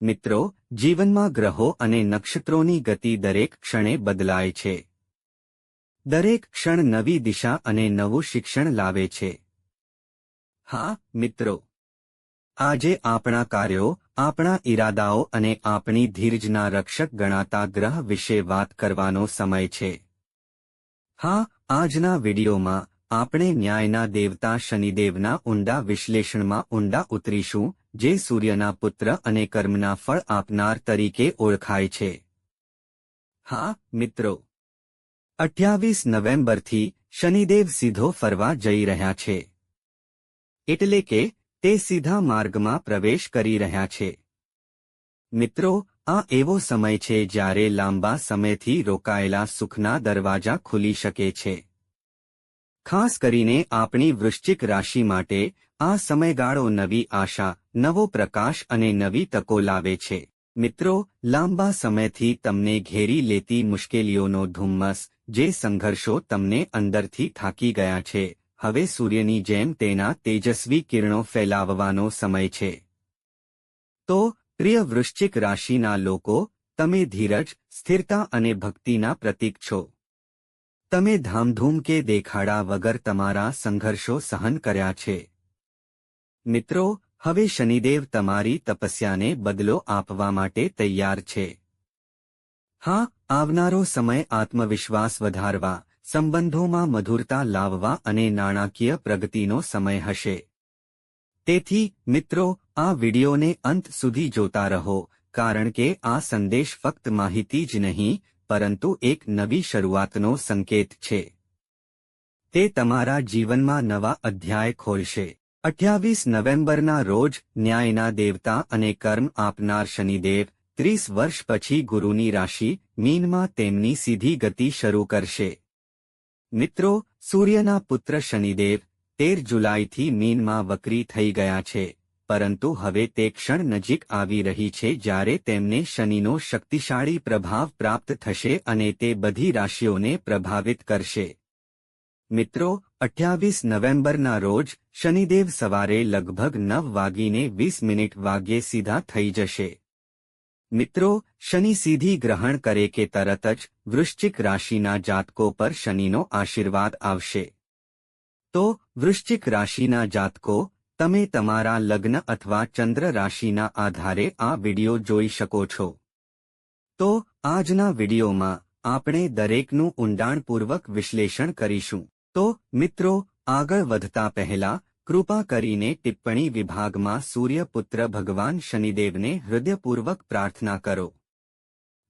મિત્રો, જીવનમાં ગ્રહો અને નક્ષત્રોની ગતિ દરેક ક્ષણે બદલાય છે. દરેક ક્ષણ નવી દિશા અને નવું શિક્ષણ લાવે છે. હા, મિત્રો. આજે આપણા કાર્યો, આપણા ઈરાદાઓ અને આપણી ધીરજના રક્ષક ગણાતા ગ્રહ વિશે વાત કરવાનો સમય છે. હા, આજના વિડીયોમાં આપણે ન્યાયના દેવતા શનિદેવના ઊંડા વિશ્લેષણમાં ઊંડા ઉતરીશું જે સૂર્યના પુત્ર અને કર્મના ફળ આપનાર તરીકે ઓળખાય છે. હા, મિત્રો. અઠ્યાવીસ નવેમ્બરથી શનિદેવ સીધો ફરવા જઈ રહ્યા છે. એટલે કે, તે સીધા માર્ગમાં પ્રવેશ કરી રહ્યા છે. મિત્રો, આ એવો સમય છે જ્યારે લાંબા સમયથી રોકાયેલા સુખના દરવાજા ખુલી શકે છે. ખાસ કરીને આપણી વૃશ્ચિક રાશિ માટે આ સમયગાળો નવી આશા, નવો પ્રકાશ અને નવી તકો લાવે છે. મિત્રો, લાંબા સમયથી તમને ઘેરી લેતી મુશ્કેલીઓનો ધુમ્મસ, જે સંઘર્ષો તમને અંદરથી થાકી ગયા છે, હવે સૂર્યની જેમ તેના તેજસ્વી કિરણો ફેલાવવાનો સમય છે. તો, પ્રિય વૃશ્ચિક રાશિના લોકો, તમે ધીરજ, સ્થિરતા અને ભક્તિના પ્રતીક છો. તમે ધામધૂમ કે દેખાડા વગર તમારા સંઘર્ષો સહન કર્યા છે. મિત્રો, હવે શનિદેવ તમારી તપસ્યાને બદલો આપવા માટે તૈયાર છે. હા, આવનારો સમય આત્મવિશ્વાસ વધારવા, સંબંધોમાં મધુરતા લાવવા અને નાણાકીય પ્રગતિનો સમય હશે. તેથી, મિત્રો, આ વિડિયોને અંત સુધી જોતા રહો, કારણ કે આ સંદેશ ફક્ત માહિતી જ નહીં, પરંતુ એક નવી શરૂઆતનો સંકેત છે. તે તમારા જીવનમાં નવા અધ્યાય ખોલશે. અઠ્યાવીસ નવેમ્બરના રોજ ન્યાયના દેવતા અને કર્મ આપનાર શનિદેવ, ત્રીસ વર્ષ પછી ગુરુની રાશિ, મીનમાં તેમની સીધી ગતિ શરૂ કરશે. મિત્રો, સૂર્યના પુત્ર શનિદેવ, તેર જુલાઈથી મીનમાં વક્રી થઈ ગયા છે, પરંતુ હવે તે ક્ષણ નજીક આવી રહી છે જ્યારે તેમને શનિનો શક્તિશાળી પ્રભાવ પ્રાપ્ત થશે અને તે બધી રાશિઓને પ્રભાવિત કરશે. મિત્રો અઠ્યાવીસ નવેમ્બરના રોજ શનિદેવ સવારે લગભગ નવ વાગીને વીસ મિનિટ વાગ્યે સીધા થઈ જશે. મિત્રો, શનિ સીધી ગ્રહણ કરે કે તરત જ વૃશ્ચિક રાશિના જાતકો પર શનિનો આશીર્વાદ આવશે. તો, વૃશ્ચિક રાશિના જાતકો, તમે તમારા લગ્ન અથવા ચંદ્ર રાશિના આધારે આ વિડિયો જોઈ શકો છો. તો, આજના વિડિયોમાં આપણે દરેકનું ઊંડાણપૂર્વક વિશ્લેષણ કરીશું. તો, મિત્રો, આગળ વધતા પહેલા, કૃપા કરીને ટિપ્પણી વિભાગમાં સૂર્યપુત્ર ભગવાન શનિદેવને હૃદયપૂર્વક પ્રાર્થના કરો.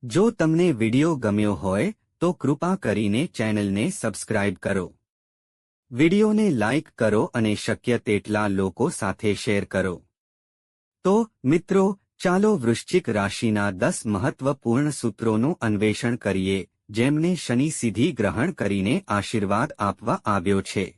જો તમને વિડિયો ગમ્યો હોય, તો કૃપા કરીને ચેનલને સબસ્ક્રાઇબ કરો. વિડિયોને લાઇક કરો અને શક્ય તેટલા લોકો સાથે શેર કરો. તો, મિત્રો, ચાલો વૃશ્ચિક રાશિના દસ મહત્વપૂર્ણ સૂત્રોનું અન્વેષણ કરીએ. જેમને શનિ સીધી ગ્રહણ કરીને આશીર્વાદ આપવા આવ્યો છે.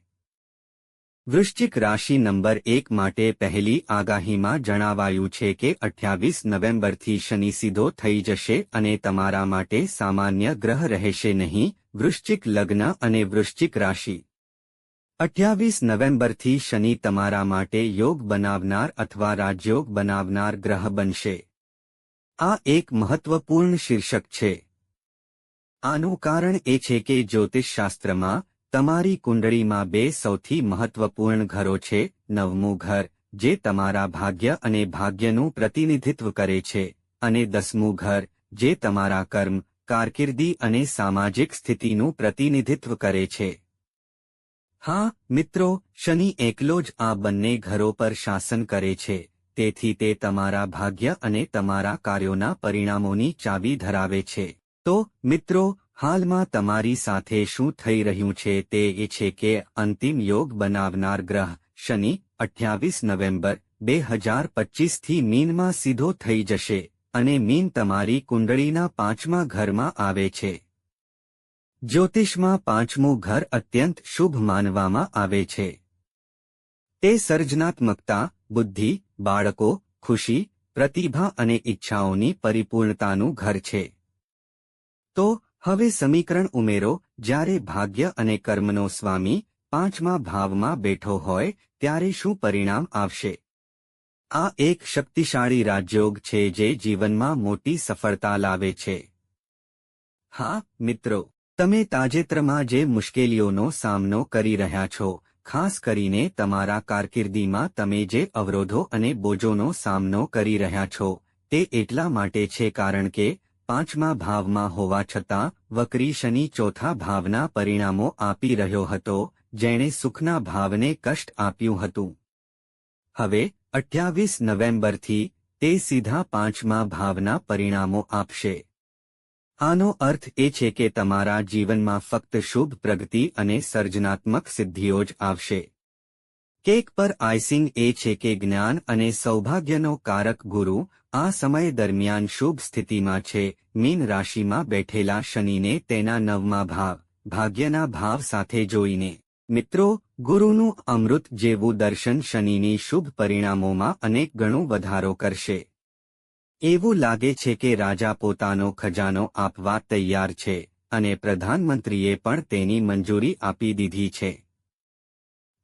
વૃશ્ચિક રાશિ નંબર એક માટે પહેલી આગાહીમાં જણાવાયું છે કે અઠ્યાવીસ નવેમ્બરથી શનિ સીધો થઈ જશે અને તમારા માટે સામાન્ય ગ્રહ રહેશે નહીં, વૃશ્ચિક લગ્ન અને વૃશ્ચિક રાશિ. અઠ્યાવીસ નવેમ્બરથી શનિ તમારા માટે યોગ બનાવનાર અથવા રાજયોગ બનાવનાર ગ્રહ બનશે. આ એક મહત્વપૂર્ણ શીર્ષક છે. આનું કારણ એ છે કે જ્યોતિષશાસ્ત્રમાં તમારી કુંડળીમાં બે સૌથી મહત્વપૂર્ણ ઘરો છે, નવમું ઘર, જે તમારા ભાગ્ય અને ભાગ્યનું પ્રતિનિધિત્વ કરે છે, અને દસમું ઘર, જે તમારા કર્મ, કારકિર્દી અને સામાજિક સ્થિતિનું પ્રતિનિધિત્વ કરે છે. હા, મિત્રો, શનિ એકલો જ આ બંને ઘરો પર શાસન કરે છે, તેથી તે તમારા ભાગ્ય અને તમારા કાર્યોના પરિણામોની ચાવી ધરાવે છે. તો, મિત્રો, હાલમાં તમારી સાથે શું થઈ રહ્યું છે તે એ છે કે અંતિમ યોગ બનાવનાર ગ્રહ શનિ, અઠ્યાવીસ નવેમ્બર, બે હજાર પચીસથી મીનમાં સીધો થઈ જશે અને મીન તમારી કુંડળીના પાંચમા ઘરમાં આવે છે. જ્યોતિષમાં પાંચમું ઘર અત્યંત શુભ માનવામાં આવે છે. તે સર્જનાત્મકતા, બુદ્ધિ, બાળકો, ખુશી, પ્રતિભા અને ઈચ્છાઓની પરિપૂર્ણતાનું ઘર છે. તો, હવે સમીકરણ ઉમેરો, જ્યારે ભાગ્ય અને કર્મનો સ્વામી પાંચમા ભાવમાં બેઠો હોય, ત્યારે શું પરિણામ આવશે? આ એક શક્તિશાળી રાજયોગ છે જે જીવનમાં મોટી સફળતા લાવે છે. હા, મિત્રો, તમે તાજેતરમાં જે મુશ્કેલીઓનો સામનો કરી રહ્યા છો, ખાસ કરીને તમારા કારકિર્દીમાં તમે જે અવરોધો અને બોજોનો સામનો કરી રહ્યા છો, તે એટલા માટે છે કારણ કે પાંચમા ભાવમાં હોવા છતાં, વક્રી શનિ ચોથા ભાવના પરિણામો આપી રહ્યો હતો, જેણે સુખના ભાવને કષ્ટ આપ્યું હતું. હવે, અઠ્યાવીસ નવેમ્બરથી, તે સીધા પાંચમા ભાવના પરિણામો આપશે. આનો અર્થ એ છે કે તમારા જીવનમાં ફક્ત શુભ પ્રગતિ અને સર્જનાત્મક સિદ્ધિઓ જ આવશે. કેક પર આઇસિંગ એ છે કે જ્ઞાન અને સૌભાગ્યનો કારક ગુરુ આ સમય દરમિયાન શુભ સ્થિતિમાં છે. મીન રાશિમાં બેઠેલા શનિને તેના નવમા ભાવ, ભાગ્યના ભાવ સાથે જોઈને. મિત્રો, ગુરુનું અમૃત જેવું દર્શન શનિની શુભ પરિણામોમાં અનેક ગણો વધારો કરશે. એવું લાગે છે કે રાજા પોતાનો ખજાનો આપવા તૈયાર છે અને પ્રધાનમંત્રીએ પણ તેની મંજૂરી આપી દીધી છે.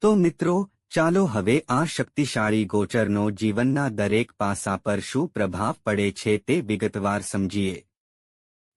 તો મિત્રો ચાલો હવે આ શક્તિશાળી ગોચરનો જીવનના દરેક પાસા પર શું પ્રભાવ પડે છે તે વિગતવાર સમજીએ.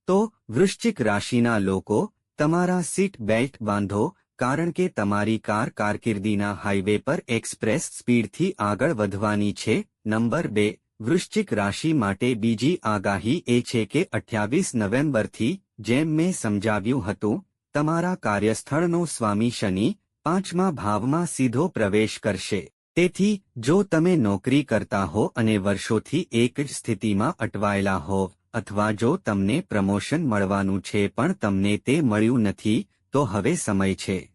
તો, વૃશ્ચિક રાશિના લોકો, તમારા સીટ બેલ્ટ બાંધો, કારણ કે તમારી કાર કારકિર્દીના હાઇવે પર એક્સપ્રેસ સ્પીડથી આગળ વધવાની છે. નંબર બે, વૃશ્ચિક રાશિ માટે બીજી આગાહી એ છે કે અઠ્યાવીસ નવેમ્બરથી, જેમ મેં સમજાવ્યું હતું, તમારા કાર્યસ્થળનો સ્વામી શનિ પાંચમા ભાવમાં સીધો પ્રવેશ કરશે. તેથી, જો તમે નોકરી કરતા હો અને વર્ષોથી એક જ સ્થિતિમાં અટવાયેલા હો, અથવા જો તમને પ્રમોશન મળવાનું છે પણ તમને તે મળ્યું નથી, તો હવે સમય છે.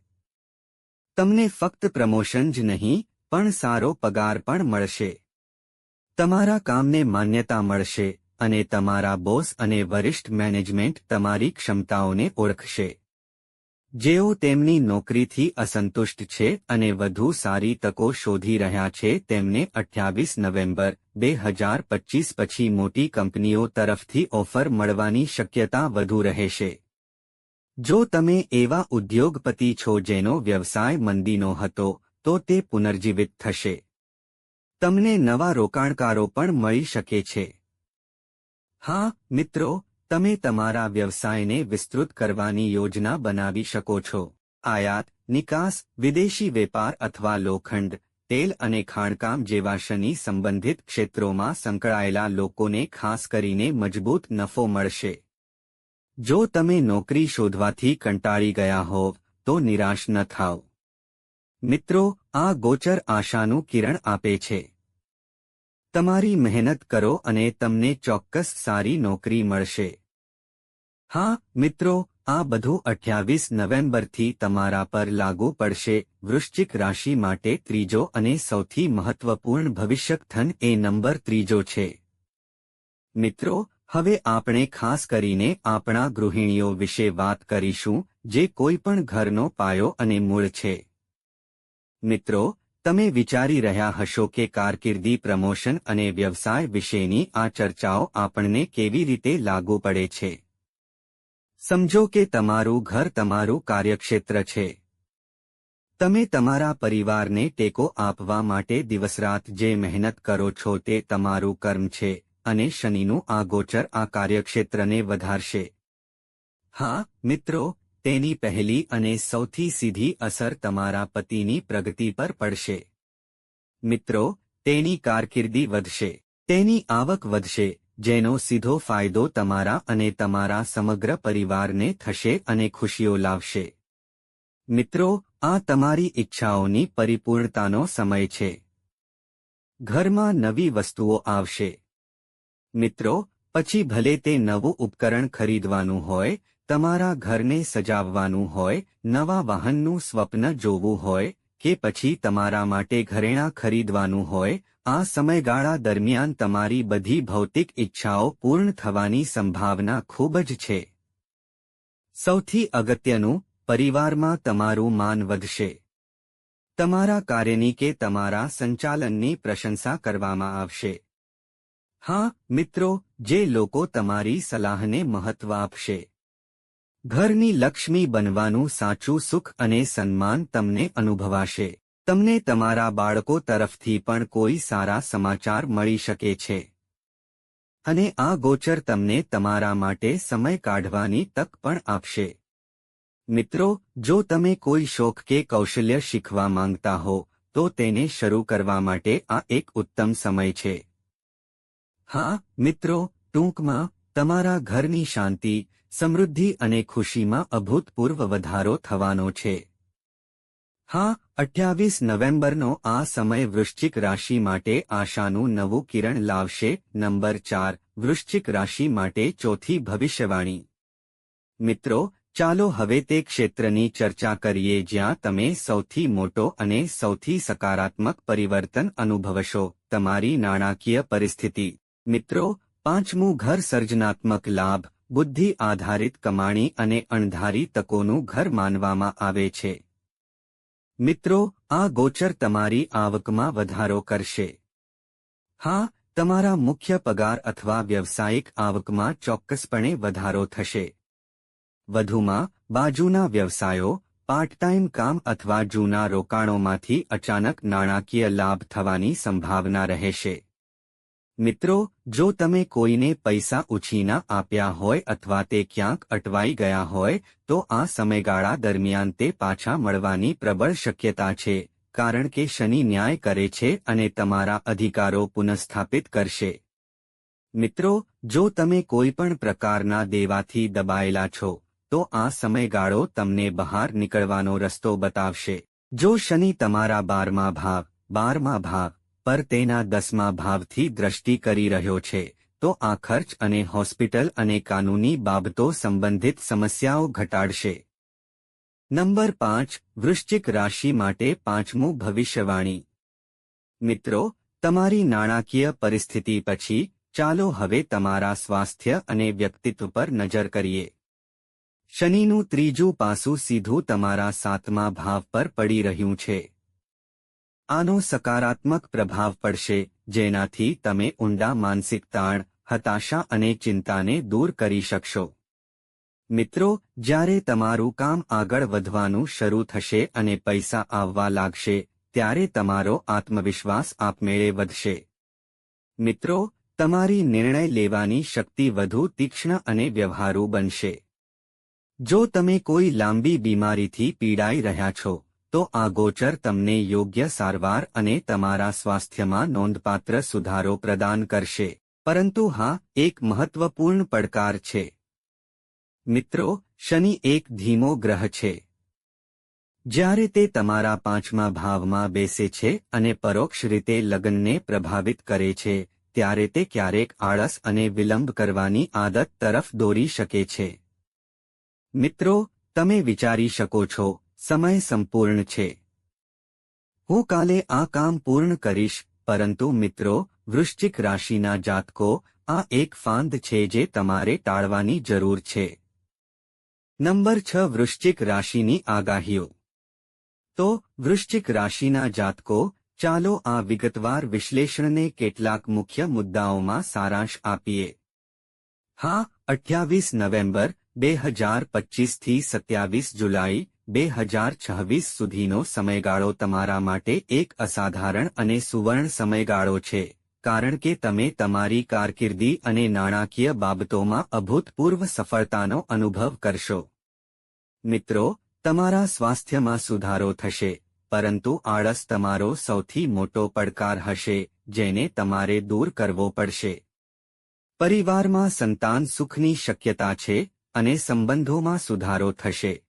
તમને ફક્ત પ્રમોશન જ નહીં, પણ સારો પગાર પણ મળશે. તમારા કામને માન્યતા મળશે, અને તમારા બોસ અને વરિષ્ઠ મેનેજમેન્ટ તમારી ક્ષમતાઓને ઓળખશે. જેઓ તેમની નોકરીથી અસંતુષ્ટ છે અને વધુ સારી તકો શોધી રહ્યા છે તેમને અઠ્યાવીસ નવેમ્બર, બે હજાર પચીસ પછી મોટી કંપનીઓ તરફથી ઓફર મળવાની શક્યતા વધુ રહેશે. જો તમે એવા ઉદ્યોગપતિ છો જેનો વ્યવસાય મંદીનો હતો, તો તે પુનર્જીવિત થશે. તમને નવા રોકાણકારો પણ મળી શકે છે. હા, મિત્રો તમે તમારા વ્યવસાયને વિસ્તૃત કરવાની યોજના બનાવી શકો છો. આયાત, નિકાસ, વિદેશી વેપાર અથવા લોખંડ, તેલ અને ખાણકામ જેવા શનિ સંબંધિત ક્ષેત્રોમાં સંકળાયેલા લોકોને ખાસ કરીને મજબૂત નફો મળશે. જો તમે નોકરી શોધવાથી કંટાળી ગયા હોવ, તો નિરાશ ન થાવ. મિત્રો, આ ગોચર આશાનું કિરણ આપે છે. તમારી મહેનત કરો અને તમને ચોક્કસ સારી નોકરી મળશે. હા, મિત્રો, આ બધું અઠ્યાવીસ નવેમ્બરથી તમારા પર લાગુ પડશે. વૃશ્ચિક રાશિ માટે ત્રીજો અને સૌથી મહત્વપૂર્ણ ભવિષ્યકથન એ નંબર ત્રીજો છે. મિત્રો, હવે આપણે ખાસ કરીને આપણા ગૃહિણીઓ વિશે વાત કરીશું, જે કોઈ પણ ઘરનો પાયો અને મૂળ છે. મિત્રો તમે વિચારી રહ્યા હશો કે કારકિર્દી પ્રમોશન અને વ્યવસાય વિશેની આ ચર્ચાઓ આપણને કેવી રીતે લાગુ પડે છે? સમજો કે તમારું ઘર તમારું કાર્યક્ષેત્ર છે. તમે તમારા પરિવારને ટેકો આપવા માટે દિવસરાત જે મહેનત કરો છો તે તમારું કર્મ છે અને શનિનું આ ગોચર આ કાર્યક્ષેત્રને વધારશે. હા, મિત્રો તેની પહેલી અને સૌથી સીધી અસર તમારા પતિની પ્રગતિ પર પડશે. મિત્રો, તેની કારકિર્દી વધશે. તેની આવક વધશે, જેનો સીધો ફાયદો તમારા અને તમારા સમગ્ર પરિવારને થશે અને ખુશીઓ લાવશે. મિત્રો, આ તમારી ઈચ્છાઓની પરિપૂર્ણતાનો સમય છે. ઘરમાં નવી વસ્તુઓ આવશે. મિત્રો, પછી ભલે તે નવું ઉપકરણ ખરીદવાનું હોય તમારા ઘરને સજાવવાનું હોય, નવા વાહનનું સ્વપ્ન જોવું હોય, કે પછી તમારા માટે ઘરેણાં ખરીદવાનું હોય, આ સમયગાળા દરમિયાન તમારી બધી ભૌતિક ઈચ્છાઓ પૂર્ણ થવાની સંભાવના ખૂબ જ છે. સૌથી અગત્યનું, પરિવારમાં તમારું માન વધશે. તમારા કાર્યની કે તમારા સંચાલનની પ્રશંસા કરવામાં આવશે. હા, મિત્રો, જે લોકો તમારી સલાહને મહત્વ આપશે. ઘરની લક્ષ્મી બનવાનું સાચું સુખ અને સન્માન તમને અનુભવાશે. તમને તમારા બાળકો તરફથી પણ કોઈ સારા સમાચાર મળી શકે છે. અને આ ગોચર તમને તમારા માટે સમય કાઢવાની તક પણ આપશે. મિત્રો, જો તમે કોઈ શોખ કે કૌશલ્ય શીખવા માંગતા હો, તો તેને શરૂ કરવા માટે આ એક ઉત્તમ સમય છે. હા, મિત્રો, ટૂંકમાં, તમારા ઘરની શાંતિ સમૃદ્ધિ અને ખુશીમાં અભૂતપૂર્વ વધારો થવાનો છે. હા, અઠ્યાવીસ નવેમ્બરનો આ સમય વૃશ્ચિક રાશિ માટે આશાનું નવું કિરણ લાવશે. નંબર ચાર, વૃશ્ચિક રાશિ માટે ચોથી ભવિષ્યવાણી. મિત્રો, ચાલો હવે તે ક્ષેત્રની ચર્ચા કરીએ જ્યાં તમે સૌથી મોટો અને સૌથી સકારાત્મક પરિવર્તન અનુભવશો. તમારી નાણાકીય પરિસ્થિતિ. મિત્રો, પાંચમું ઘર સર્જનાત્મક લાભ. બુદ્ધિ આધારિત કમાણી અને અણધારી તકોનું ઘર માનવામાં આવે છે. મિત્રો, આ ગોચર તમારી આવકમાં વધારો કરશે. હા, તમારા મુખ્ય પગાર અથવા વ્યવસાયિક આવકમાં ચોક્કસપણે વધારો થશે. વધુમાં, બાજુના વ્યવસાયો પાર્ટ ટાઈમ કામ અથવા જૂના રોકાણોમાંથી અચાનક નાણાકીય લાભ થવાની સંભાવના રહેશે. મિત્રો, જો તમે કોઈને પૈસા ઉછીના આપ્યા હોય અથવા તે ક્યાંક અટવાઈ ગયા હોય, તો આ સમયગાળા દરમિયાન તે પાછા મળવાની પ્રબળ શક્યતા છે, કારણ કે શનિ ન્યાય કરે છે અને તમારા અધિકારો પુનઃસ્થાપિત કરશે. મિત્રો, જો તમે કોઈપણ પ્રકારના દેવાથી દબાયેલા છો, તો આ સમયગાળો તમને બહાર નીકળવાનો રસ્તો બતાવશે. જો શનિ તમારા બારમા ભાવ બારમા ભાવ પર તેના દસમા ભાવથી દ્રષ્ટિ કરી રહ્યો છે, તો આ ખર્ચ અને હોસ્પિટલ અને કાનૂની બાબતો સંબંધિત સમસ્યાઓ ઘટાડશે. નંબર પાંચ, વૃશ્ચિક રાશિ માટે પાંચમું ભવિષ્યવાણી. મિત્રો, તમારી નાણાકીય પરિસ્થિતિ પછી ચાલો હવે તમારા સ્વાસ્થ્ય અને વ્યક્તિત્વ પર નજર કરીએ. શનિનું ત્રીજું પાસું સીધું તમારા સાતમા ભાવ પર પડી રહ્યું છે. આનો સકારાત્મક પ્રભાવ પડશે, જેનાથી તમે ઊંડા માનસિક તાણ, હતાશા અને ચિંતાને દૂર કરી શકશો. મિત્રો, જ્યારે તમારું કામ આગળ વધવાનું શરૂ થશે અને પૈસા આવવા લાગશે, ત્યારે તમારો આત્મવિશ્વાસ આપમેળે વધશે. મિત્રો, તમારી નિર્ણય લેવાની શક્તિ વધુ તીક્ષ્ણ અને વ્યવહારુ બનશે. જો તમે કોઈ લાંબી બીમારીથી પીડાઈ રહ્યા છો તો આ ગોચર તમને યોગ્ય સારવાર અને તમારા સ્વાસ્થ્યમાં નોંધપાત્ર સુધારો પ્રદાન કરશે. પરંતુ હા, એક મહત્વપૂર્ણ પડકાર છે. મિત્રો, શનિ એક ધીમો ગ્રહ છે. જ્યારે તે તમારા પાંચમા ભાવમાં બેસે છે અને પરોક્ષ રીતે લગ્નને પ્રભાવિત કરે છે, ત્યારે તે ક્યારેક આળસ અને વિલંબ કરવાની આદત તરફ દોરી શકે છે. મિત્રો, તમે વિચારી શકો છો સમય સંપૂર્ણ છે. હું કાલે આ કામ પૂર્ણ કરીશ, પરંતુ મિત્રો, વૃશ્ચિક રાશિના જાતકો, આ એક ફાંદ છે જે તમારે ટાળવાની જરૂર છે. નંબર છ, વૃશ્ચિક રાશિની આગાહીઓ. તો, વૃશ્ચિક રાશિના જાતકો, ચાલો આ વિગતવાર વિશ્લેષણને કેટલાક મુખ્ય મુદ્દાઓમાં સારાંશ આપીએ. હા, અઠ્યાવીસ નવેમ્બર, બે હજાર પચીસથી સત્યાવીસ જુલાઈ બે હજાર છવ્વીસ સુધીનો સમયગાળો તમારા માટે એક અસાધારણ અને સુવર્ણ સમયગાળો છે, કારણ કે તમે તમારી કારકિર્દી અને નાણાકીય બાબતોમાં અભૂતપૂર્વ સફળતાનો અનુભવ કરશો. મિત્રો, તમારા સ્વાસ્થ્યમાં સુધારો થશે, પરંતુ આળસ તમારો સૌથી મોટો પડકાર હશે, જેને તમારે દૂર કરવો પડશે. પરિવારમાં સંતાન સુખની શક્યતા છે અને સંબંધોમાં સુધારો થશે.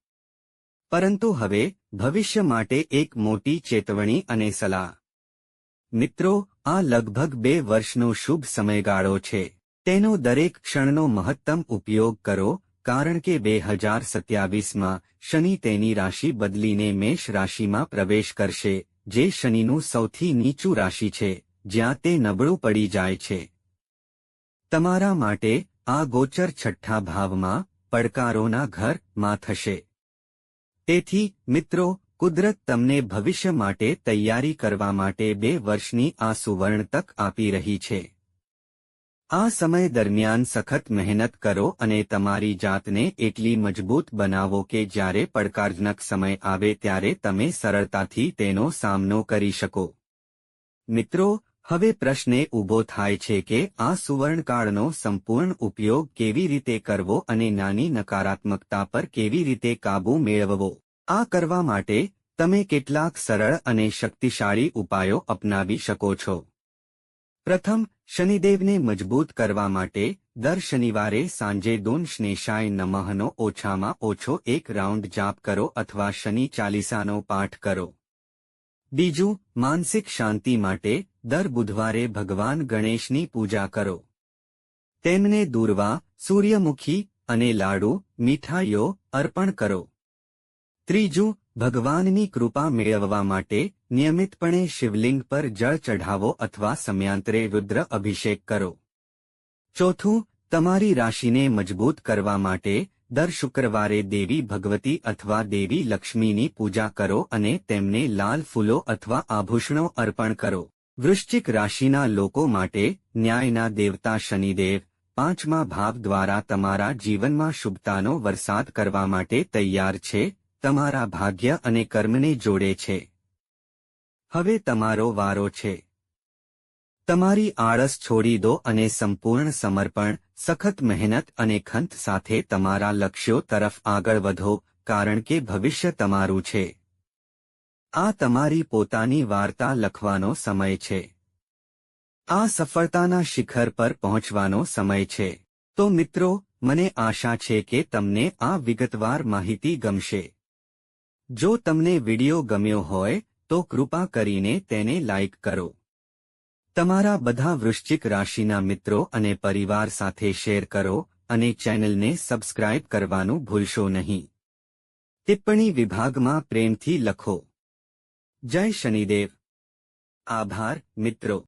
પરંતુ હવે, ભવિષ્ય માટે એક મોટી ચેતવણી અને સલાહ. મિત્રો, આ લગભગ બે વર્ષનો શુભ સમયગાળો છે. તેનો દરેક ક્ષણનો મહત્તમ ઉપયોગ કરો, કારણ કે બે હજાર સત્યાવીસમાં શનિ તેની રાશિ બદલીને મેષ રાશિમાં પ્રવેશ કરશે, જે શનિનું સૌથી નીચું રાશિ છે, જ્યાં તે નબળું પડી જાય છે. તમારા માટે આ ગોચર છઠ્ઠા ભાવમાં પડકારોના ઘરમાં થશે. તેથી, મિત્રો, કુદરત તમને ભવિષ્ય માટે તૈયારી કરવા માટે બે વર્ષની આ સુવર્ણ તક આપી રહી છે. આ સમય દરમિયાન સખત મહેનત કરો અને તમારી જાતને એટલી મજબૂત બનાવો કે જ્યારે પડકારજનક સમય આવે ત્યારે તમે સરળતાથી તેનો સામનો કરી શકો. મિત્રો હવે પ્રશ્ન ઊભો થાય છે કે આ સુવર્ણકાળનો સંપૂર્ણ ઉપયોગ કેવી રીતે કરવો અને નાની નકારાત્મકતા પર કેવી રીતે કાબૂ મેળવવો? આ કરવા માટે તમે કેટલાક સરળ અને શક્તિશાળી ઉપાયો અપનાવી શકો છો. પ્રથમ, શનિદેવને મજબૂત કરવા માટે દર શનિવારે સાંજે દૂન શ્નેશાય નમઃનો ઓછામાં ઓછો એક રાઉન્ડ જાપ કરો અથવા શનિ ચાલીસાનો પાઠ કરો. બીજું, માનસિક શાંતિ માટે દર બુધવારે ભગવાન ગણેશની પૂજા કરો. તેમને દૂરવા સૂર્યમુખી અને લાડુ, મીઠાઈઓ અર્પણ કરો. ત્રીજું, ભગવાનની કૃપા મેળવવા માટે નિયમિતપણે શિવલિંગ પર જળ ચઢાવો અથવા સમયાંતરે રુદ્ર અભિષેક કરો. ચોથું, તમારી રાશિને મજબૂત કરવા માટે દર શુક્રવારે દેવી ભગવતી અથવા દેવી લક્ષ્મીની પૂજા કરો અને તેમને લાલ ફૂલો અથવા આભૂષણો અર્પણ કરો. વૃશ્ચિક રાશિના લોકો માટે ન્યાયના દેવતા શનિદેવ પાંચમા ભાવ દ્વારા તમારા જીવનમાં શુભતાનો વરસાદ કરવા માટે તૈયાર છે, તમારા ભાગ્ય અને કર્મને જોડે છે. હવે તમારો વારો છે. તમારી આળસ છોડી દો અને સંપૂર્ણ સમર્પણ, સખત મહેનત અને ખંત સાથે તમારા લક્ષ્યો તરફ આગળ વધો, કારણ કે ભવિષ્ય તમારું છે. આ તમારી પોતાની વાર્તા લખવાનો સમય છે. આ સફળતાના શિખર પર પહોંચવાનો સમય છે. તો મિત્રો, મને આશા છે કે તમને આ વિગતવાર માહિતી ગમશે. જો તમને વિડિયો ગમ્યો હોય, તો કૃપા કરીને તેને લાઇક કરો. તમારા બધા વૃશ્ચિક રાશિના મિત્રો અને પરિવાર સાથે શેર કરો અને ચેનલને સબસ્ક્રાઇબ કરવાનું ભૂલશો નહીં. ટિપ્પણી વિભાગમાં પ્રેમથી લખો. જય શનિદેવ. આભાર મિત્રો.